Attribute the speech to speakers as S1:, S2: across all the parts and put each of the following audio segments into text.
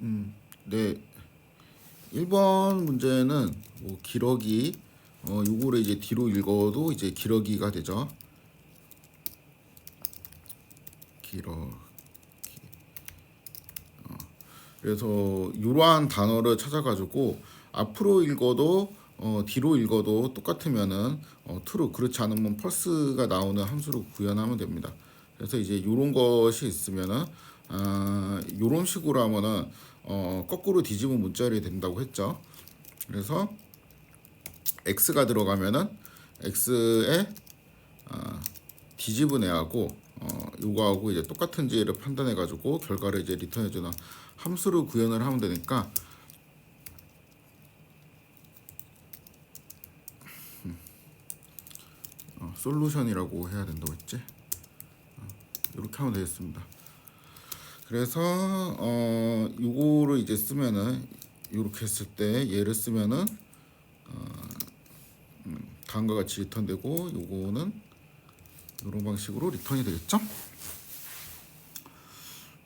S1: 음, 네. 1번 문제는 뭐 기러기 어 요거를 이제 뒤로 읽어도 이제 기러기가 되죠. 기러기. 어, 그래서 이러한 단어를 찾아가지고 앞으로 읽어도 어, 뒤로 읽어도 똑같으면은 어, true 그렇지 않으면 false가 나오는 함수로 구현하면 됩니다. 그래서 이제 이런 것이 있으면은 아, 이런 식으로 하면은 어, 거꾸로 뒤집은 문자열이 된다고 했죠. 그래서 x가 들어가면은 x에 아, 뒤집은 애하고 어, 요거하고 이제 똑같은지를 판단해 가지고 결과를 이제 리턴해 주는 함수를 구현을 하면 되니까 어, 솔루션이라고 해야 된다고 했지. 어, 이렇게 하면 되겠습니다. 그래서 어 요거를 이제 쓰면은 이렇게 했을 때 얘를 쓰면은 어, 음, 다음과 같이 리턴되고 요거는 이런 방식으로 리턴이 되겠죠?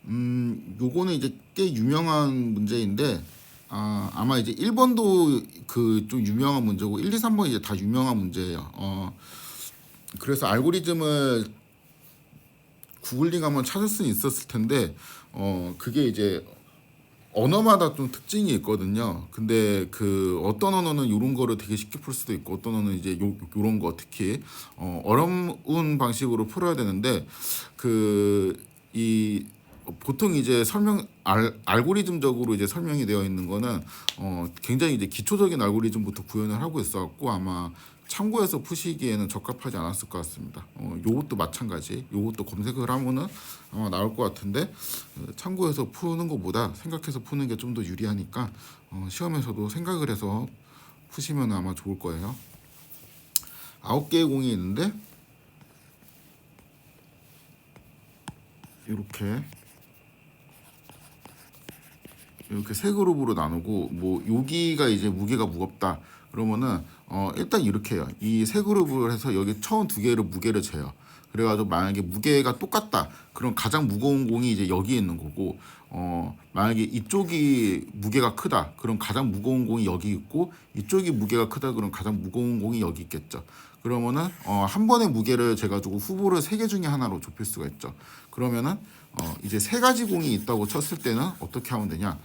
S1: 음, 요거는 이제 꽤 유명한 문제인데 아, 아마 이제 1번도 그 좀 유명한 문제고 1, 2, 3번 이제 다 유명한 문제예요. 어, 그래서 알고리즘을 구글링 하면 찾을 수는 있었을 텐데 어 그게 이제 언어마다 좀 특징이 있거든요. 근데 그 어떤 언어는 이런 거를 되게 쉽게 풀 수도 있고 어떤 언어는 이제 요 요런 거 특히 어 어려운 방식으로 풀어야 되는데 그 이 보통 이제 설명 알, 알고리즘적으로 이제 설명이 되어 있는 거는 어 굉장히 이제 기초적인 알고리즘부터 구현을 하고 있어 갖고 아마 참고해서 푸시기에는 적합하지 않았을 것 같습니다. 어, 요것도 마찬가지. 요것도 검색을 하면은 아마 나올 것 같은데 어, 참고해서 푸는 것보다 생각해서 푸는 게 좀 더 유리하니까 어, 시험에서도 생각을 해서 푸시면 아마 좋을 거예요. 아홉 개의 공이 있는데 이렇게 이렇게 세 그룹으로 나누고 뭐 여기가 이제 무게가 무겁다 그러면은 어 일단 이렇게 해요. 이 세 그룹을 해서 여기 처음 두 개를 무게를 재요. 그래가지고 만약에 무게가 똑같다. 그럼 가장 무거운 공이 이제 여기 있는 거고 어 만약에 이쪽이 무게가 크다. 그럼 가장 무거운 공이 여기 있고 이쪽이 무게가 크다. 그럼 가장 무거운 공이 여기 있겠죠. 그러면은 어, 한 번의 무게를 재가지고 후보를 세 개 중에 하나로 좁힐 수가 있죠. 그러면은 어, 이제 세 가지 공이 있다고 쳤을 때는 어떻게 하면 되냐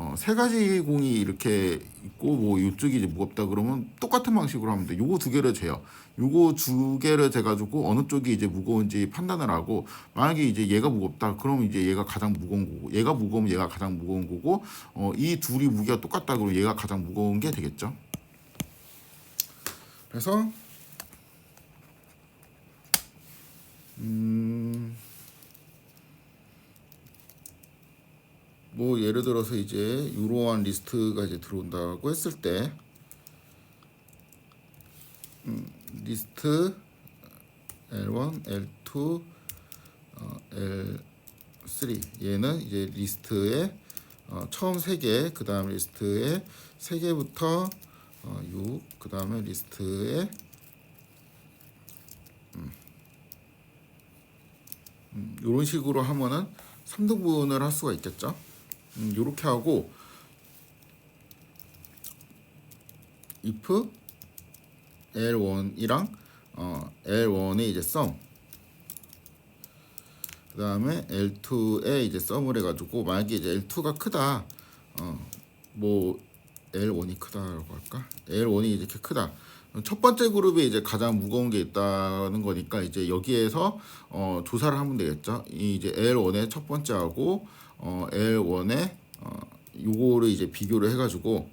S1: 어, 세 가지 공이 이렇게 있고 뭐 이쪽이 이제 무겁다 그러면 똑같은 방식으로 하면 돼. 요거 두 개를 재요. 요거 두 개를 재 가지고 어느 쪽이 이제 무거운지 판단을 하고 만약에 이제 얘가 무겁다 그러면 이제 얘가 가장 무거운 거고 얘가 무거우면 얘가 가장 무거운 거고 어, 이 둘이 무게가 똑같다 그러면 얘가 가장 무거운 게 되겠죠. 그래서 음 뭐 예를 들어서 이제 이러한 리스트가 이제 들어온다고 했을 때 음, 리스트 L1, L2, 어, L3 얘는 이제 리스트의 어, 처음 세 개, 그 다음 리스트의 세 개부터 어, 6, 그 다음에 리스트의 음, 이런 식으로 하면은 3등분을 할 수가 있겠죠. 음, 요렇게 하고 if L1이랑 어, L1의 이제 sum. 그 다음에 L2에 이제 sum을 해가지고 만약에 이제 L2가 크다 어, 뭐 L1이 크다라고 할까? L1이 이렇게 크다 첫 번째 그룹이 이제 가장 무거운 게 있다는 거니까 이제 여기에서 어, 조사를 하면 되겠죠. 이 이제 L1의 첫 번째하고 어, L1의 어, 요거를 이제 비교를 해가지고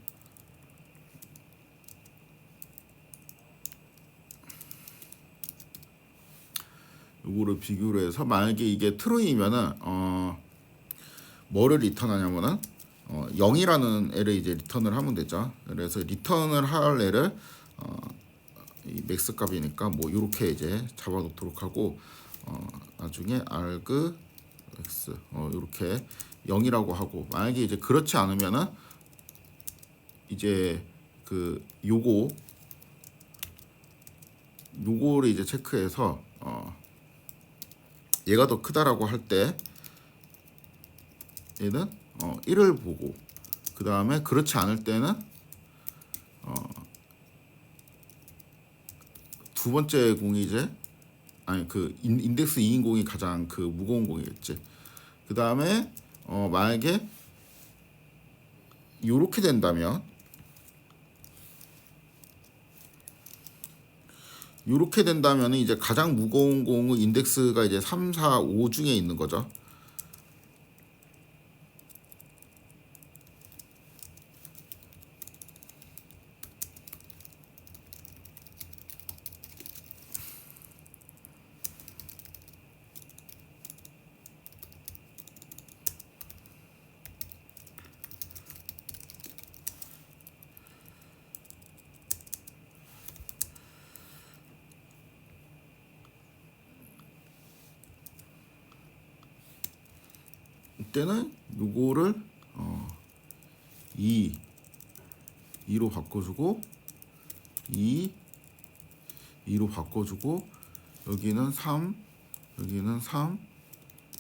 S1: 요거를 비교를 해서 만약에 이게 트루이면은 어 뭐를 리턴하냐면은 어 0이라는 애를 이제 리턴을 하면 되죠. 그래서 리턴을 할 애를 어 이 맥스 값이니까 뭐 요렇게 이제 잡아 놓도록 하고 어 나중에 arg x 어 요렇게 0이라고 하고 만약에 이제 그렇지 않으면은 이제 그 요거 요거를 이제 체크해서 어 얘가 더 크다라고 할 때 얘는 어 1을 보고 그 다음에 그렇지 않을 때는 어 두 번째 공이 이제 아니 그 인- 인덱스 2인 공이 가장 그 무거운 공이겠지. 그 다음에 어 만약에 요렇게 된다면 요렇게 된다면 이제 가장 무거운 공은 인덱스가 이제 3, 4, 5 중에 있는 거죠. 때는 요거를 어, 2 2로 바꿔주고 2 2로 바꿔주고 여기는 3 여기는 3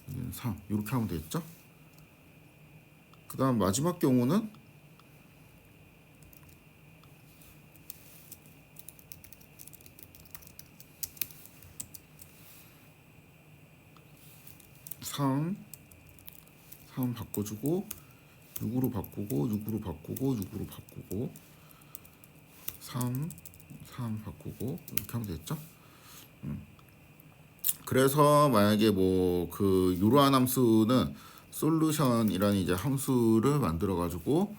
S1: 여기는 3 이렇게 하면 되겠죠? 그 다음 마지막 경우는 삼 3 바꿔주고 6으로 바꾸고 6으로 바꾸고 6으로 바꾸고 3 3 바꾸고 이렇게 하면 되겠죠? 음. 그래서 만약에 뭐 그 이러한 함수는 솔루션이라는 이제 함수를 만들어 가지고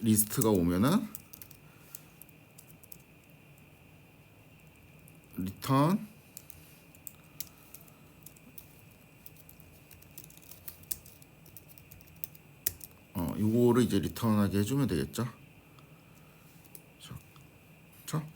S1: 리스트가 오면은 리턴 어, 요거를 이제 리턴하게 해주면 되겠죠. 자, 자.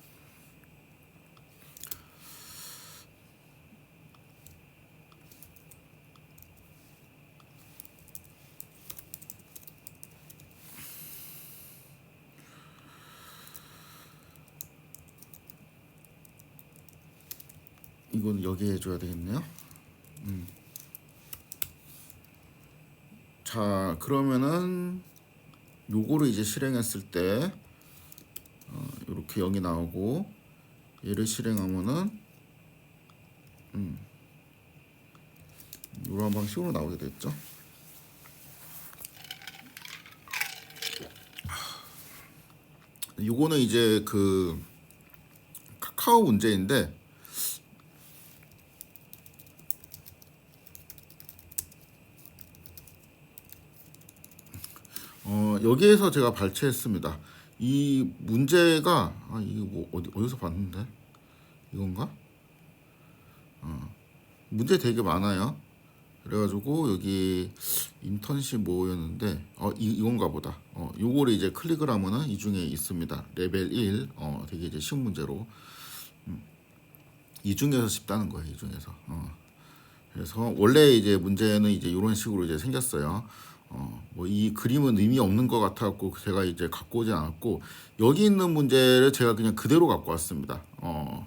S1: 이건 여기에 해줘야 되겠네요. 자 그러면은 요거를 이제 실행했을 때 어, 이렇게 0이 나오고 얘를 실행하면은 음 이런 방식으로 나오게 됐죠. 요거는 이제 그 카카오 문제인데 어, 여기에서 제가 발췌했습니다. 이 문제가 아 이거 뭐 어디 어디서 봤는데 이건가? 어, 문제 되게 많아요. 그래가지고 여기 인턴십 뭐였는데 어 이, 이건가 보다. 어 요거를 이제 클릭을 하면은 이 중에 있습니다. 레벨 1. 어 되게 이제 쉬운 문제로 음, 이 중에서 쉽다는 거예요. 이 중에서. 어. 그래서 원래 이제 문제는 이제 이런 식으로 이제 생겼어요. 어, 뭐 이 그림은 의미 없는 것 같아갖고 제가 이제 갖고 오지 않았고 여기 있는 문제를 제가 그냥 그대로 갖고 왔습니다. 어,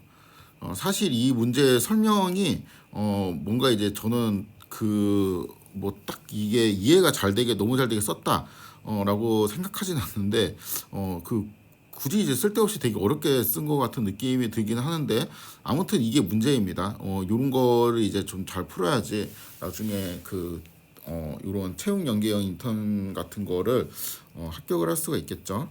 S1: 어, 사실 이 문제 설명이 어, 뭔가 이제 저는 그 뭐 딱 이게 이해가 잘 되게 너무 잘 되게 썼다. 어, 라고 생각하진 않는데 어, 그 굳이 이제 쓸데없이 되게 어렵게 쓴 것 같은 느낌이 들긴 하는데 아무튼 이게 문제입니다. 어, 요런 거를 이제 좀 잘 풀어야지 나중에 그 어, 요런 채용 연계형 인턴 같은 거를 어, 합격을 할 수가 있겠죠.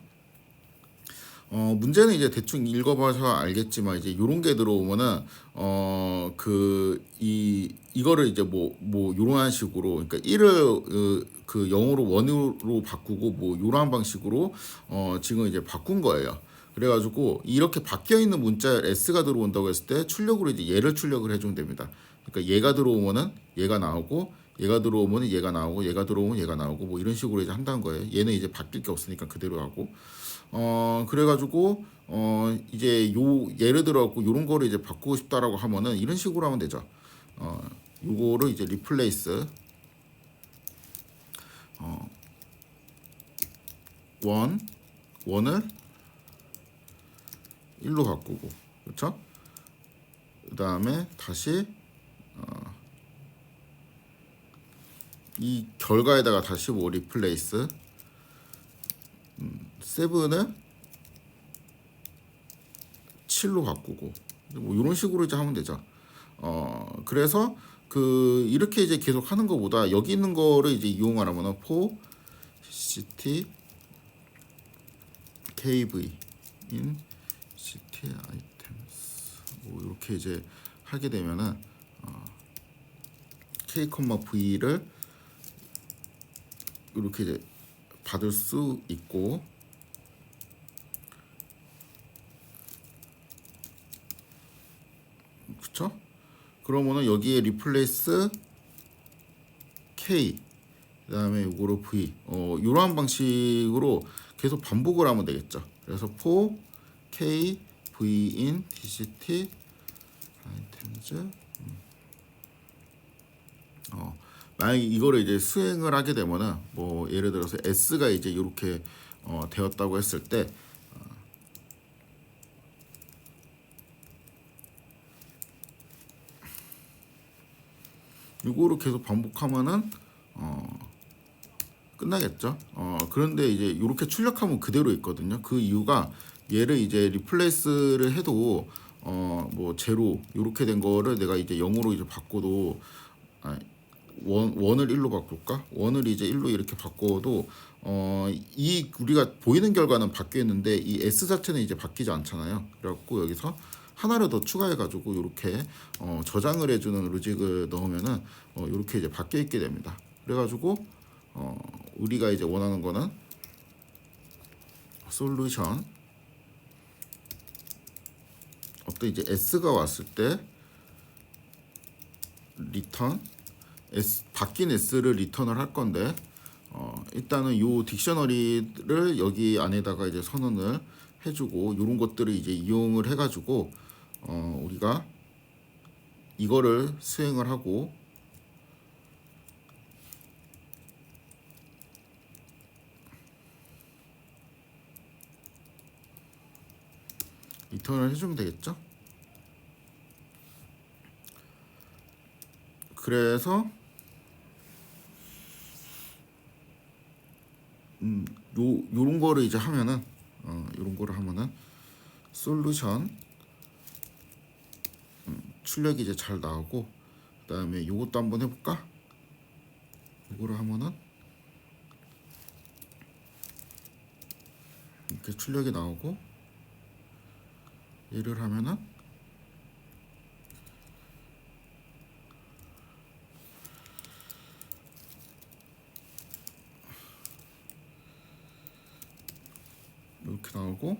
S1: 어, 문제는 이제 대충 읽어봐서 알겠지만 이제 요런 게 들어오면은 어, 그, 이, 이거를 이제 뭐, 뭐, 요런 식으로, 그러니까 1을 그, 그 0으로 1으로 바꾸고 뭐, 요런 방식으로 어, 지금 이제 바꾼 거예요. 그래가지고 이렇게 바뀌어 있는 문자 S가 들어온다고 했을 때 출력으로 이제 얘를 출력을 해주면 됩니다. 그러니까 얘가 들어오면은 얘가 나오고 얘가 들어오면 얘가 나오고 얘가 들어오면 얘가 나오고 뭐 이런 식으로 이제 한다는 거예요. 얘는 이제 바뀔 게 없으니까 그대로 하고 어 그래가지고 어 이제 요 예를 들어갖고 요런 거를 이제 바꾸고 싶다라고 하면은 이런 식으로 하면 되죠. 어 요거를 이제 리플레이스 어 원 원을 1로 바꾸고 그렇죠? 그 다음에 다시 어, 이 결과에다가 다시 뭐 리플레이스? 음, 세븐을 7로 바꾸고. 뭐 이런 식으로 이제 하면 되죠. 어 그래서 그 이렇게 이제 계속 하는 것보다 여기 있는 거를 이제 이용하려면은 포 CT KV in CT items 뭐 이렇게 이제 하게 되면은 어, K, V를 이렇게 이제 받을 수 있고 그쵸? 그러면은 여기에 리플레이스 K 그 다음에 요거로 V 어 이러한 방식으로 계속 반복을 하면 되겠죠. 그래서 for K V in TCT items 음. 어 만약에 이거를 이제 수행을 하게 되면은 뭐 예를 들어서 S가 이제 이렇게 어 되었다고 했을 때 이거를 계속 반복하면은 어 끝나겠죠. 어 그런데 이제 이렇게 출력하면 그대로 있거든요. 그 이유가 얘를 이제 리플레이스를 해도 어 뭐 제로 이렇게 된 거를 내가 이제 0으로 이제 바꿔도 아, 원 원을 1로 바꿀까? 원을 이제 1로 이렇게 바꿔도 어 이 우리가 보이는 결과는 바뀌었는데 이 S 자체는 이제 바뀌지 않잖아요. 그래갖고 여기서 하나를 더 추가해가지고 이렇게 어 저장을 해주는 로직을 넣으면은 어 이렇게 이제 바뀌어 있게 됩니다. 그래가지고 어 우리가 이제 원하는 거는 솔루션 어떤 이제 S가 왔을 때 리턴 S 바뀐 S를 리턴을 할 건데 어 일단은 요 딕셔너리를 여기 안에다가 이제 선언을 해주고 이런 것들을 이제 이용을 해가지고 어 우리가 이거를 수행을 하고 리턴을 해주면 되겠죠? 그래서 음, 요 요런 거를 이제 하면은 어, 요런 거를 하면은 솔루션 음, 출력이 이제 잘 나오고 그다음에 요것도 한번 해볼까? 요거를 하면은 이렇게 출력이 나오고 얘를 하면은 이렇게 나오고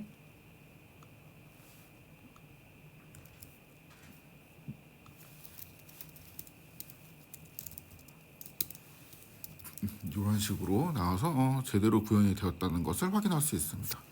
S1: 이런 식으로 나와서 어, 제대로 구현이 되었다는 것을 확인할 수 있습니다.